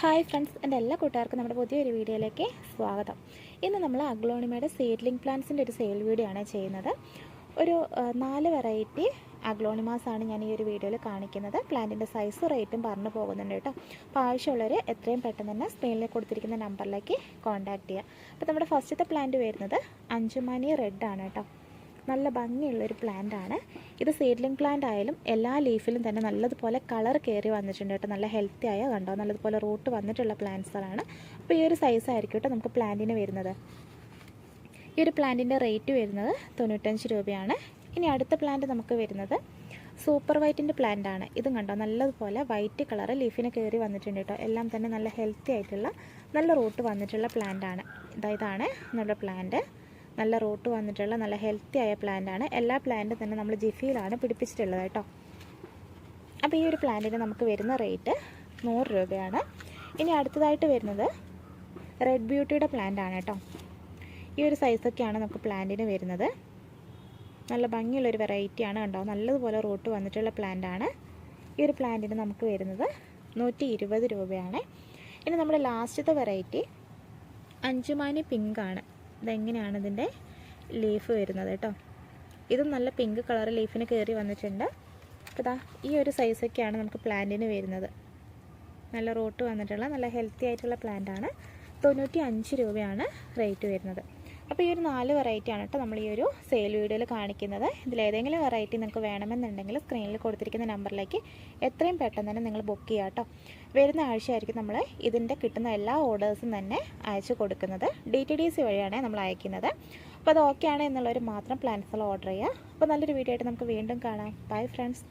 Hi friends എന്റെ എല്ലാ കൂട്ടുകാർക്കും നമ്മുടെ പുതിയൊരു വീഡിയോയിലേക്ക് സ്വാഗതം. ഇന്ന് നമ്മൾ അഗ്ലോണിമയുടെ സീഡ്ലിംഗ് പ്ലാന്റ്സിന്റെ ഒരു സെയിൽ വീഡിയോ ആണ് ചെയ്യുന്നത്. ഒരു നാല് വെറൈറ്റി അഗ്ലോണിമാസ് ആണ് ഞാൻ ഈ ഒരു വീഡിയോയിൽ കാണിക്കുന്നത്. പ്ലാന്റിന്റെ സൈസ് റേറ്റും പറഞ്ഞു പോകുന്നുണ്ട് കേട്ടോ. അപ്പോൾ ആവശ്യമുള്ളവർ എത്രയും പെട്ടെന്ന് തന്നെ സ്ക്രീനിൽ കൊടുത്തിരിക്കുന്ന നമ്പറിലേക്ക് കോൺടാക്ട് ചെയ്യുക. അപ്പോൾ നമ്മുടെ ഫസ്റ്റത്തെ പ്ലാന്റ് വരുന്നത് അഞ്ചുമാനി റെഡ് ആണ് കേട്ടോ. നല്ല ഭംഗിയുള്ളൊരു ആണ് ഇത് സീഡ്ലിംഗ് പ്ലാന്റ് ആയാലും എല്ലാ ലീഫിലും തന്നെ നല്ലതുപോലെ കളർ കയറി വന്നിട്ടുണ്ട് കേട്ടോ. നല്ല ഹെൽത്തി ആയ കണ്ടോ? നല്ലതുപോലെ റൂട്ട് വന്നിട്ടുള്ള പ്ലാന്റ്സുകളാണ് അപ്പോൾ ഈ ഒരു സൈസ് ആയിരിക്കും കേട്ടോ നമുക്ക് പ്ലാന്റിന് വരുന്നത്. ഈ ഒരു പ്ലാന്റിന്റെ റേറ്റ് വരുന്നത് തൊണ്ണൂറ്റഞ്ച് രൂപയാണ്. ഇനി അടുത്ത പ്ലാന്റ് നമുക്ക് വരുന്നത് സൂപ്പർ വൈറ്റിന്റെ പ്ലാന്റ് ആണ് ഇതും കണ്ടോ? നല്ലതുപോലെ വൈറ്റ് കളർ ലീഫിന് കയറി വന്നിട്ടുണ്ട് കേട്ടോ. എല്ലാം തന്നെ നല്ല ഹെൽത്തി ആയിട്ടുള്ള നല്ല റൂട്ട് വന്നിട്ടുള്ള പ്ലാന്റ് ആണ് ഇതാ ഇതാണ് നമ്മുടെ പ്ലാന്റ്. നല്ല റോട്ട് വന്നിട്ടുള്ള നല്ല ഹെൽത്തി ആയ പ്ലാന്റ് ആണ്. എല്ലാ പ്ലാന്റും തന്നെ നമ്മൾ ജിഫിയിലാണ് പിടിപ്പിച്ചിട്ടുള്ളത് കേട്ടോ. അപ്പോൾ ഈ ഒരു പ്ലാന്റിന് നമുക്ക് വരുന്ന റേറ്റ് നൂറ് രൂപയാണ്. ഇനി അടുത്തതായിട്ട് വരുന്നത് റെഡ് ബ്യൂട്ടിയുടെ പ്ലാന്റ് ആണ് കേട്ടോ. ഈ ഒരു സൈസൊക്കെയാണ് നമുക്ക് പ്ലാന്റിന് വരുന്നത്. നല്ല ഭംഗിയുള്ളൊരു വെറൈറ്റിയാണ് കണ്ടോ. നല്ലതുപോലെ റോട്ട് വന്നിട്ടുള്ള പ്ലാന്റ് ആണ്. ഈ ഒരു പ്ലാന്റിന് നമുക്ക് വരുന്നത് നൂറ്റി ഇരുപത് രൂപയാണ്. ഇനി നമ്മുടെ ലാസ്റ്റത്തെ വെറൈറ്റി അഞ്ചുമാനി പിങ്കാണ് ഇതെങ്ങനെയാണ് ഇതിന്റെ ലീഫ് വരുന്നത് കേട്ടോ? ഇതും നല്ല പിങ്ക് കളർ ലീഫിന് കയറി വന്നിട്ടുണ്ട്. അപ്പോൾ ഇതാ ഈ ഒരു സൈസൊക്കെയാണ് നമുക്ക് പ്ലാന്റിന് വരുന്നത്. നല്ല റോട്ട് വന്നിട്ടുള്ള നല്ല ഹെൽത്തി ആയിട്ടുള്ള പ്ലാന്റ് ആണ്. തൊണ്ണൂറ്റി അഞ്ച് രൂപയാണ് റേറ്റ് വരുന്നത്. അപ്പോൾ ഈ ഒരു നാല് വെറൈറ്റി ആണ് കേട്ടോ നമ്മൾ ഈ ഒരു സെയിൽ വീഡിയോയിൽ കാണിക്കുന്നത്. ഇതിലേതെങ്കിലും വെറൈറ്റി നിങ്ങൾക്ക് വേണമെന്നുണ്ടെങ്കിൽ സ്ക്രീനിൽ കൊടുത്തിരിക്കുന്ന നമ്പറിലേക്ക് എത്രയും പെട്ടെന്ന് തന്നെ നിങ്ങൾ ബുക്ക് ചെയ്യുക കേട്ടോ വരുന്ന ആഴ്ചയായിരിക്കും നമ്മൾ ഇതിന്റെ കിട്ടുന്ന എല്ലാ ഓർഡേഴ്സും തന്നെ അയച്ചു കൊടുക്കുന്നത്. ഡി ടി ഡി സി വഴിയാണ് നമ്മൾ അയക്കുന്നത്. അപ്പോൾ അത് ഓക്കെ ആണ് എന്നുള്ളവർ മാത്രം പ്ലാൻസുകൾ ഓർഡർ ചെയ്യുക അപ്പോൾ നല്ലൊരു വീഡിയോ ആയിട്ട് നമുക്ക് വീണ്ടും കാണാം. Bye friends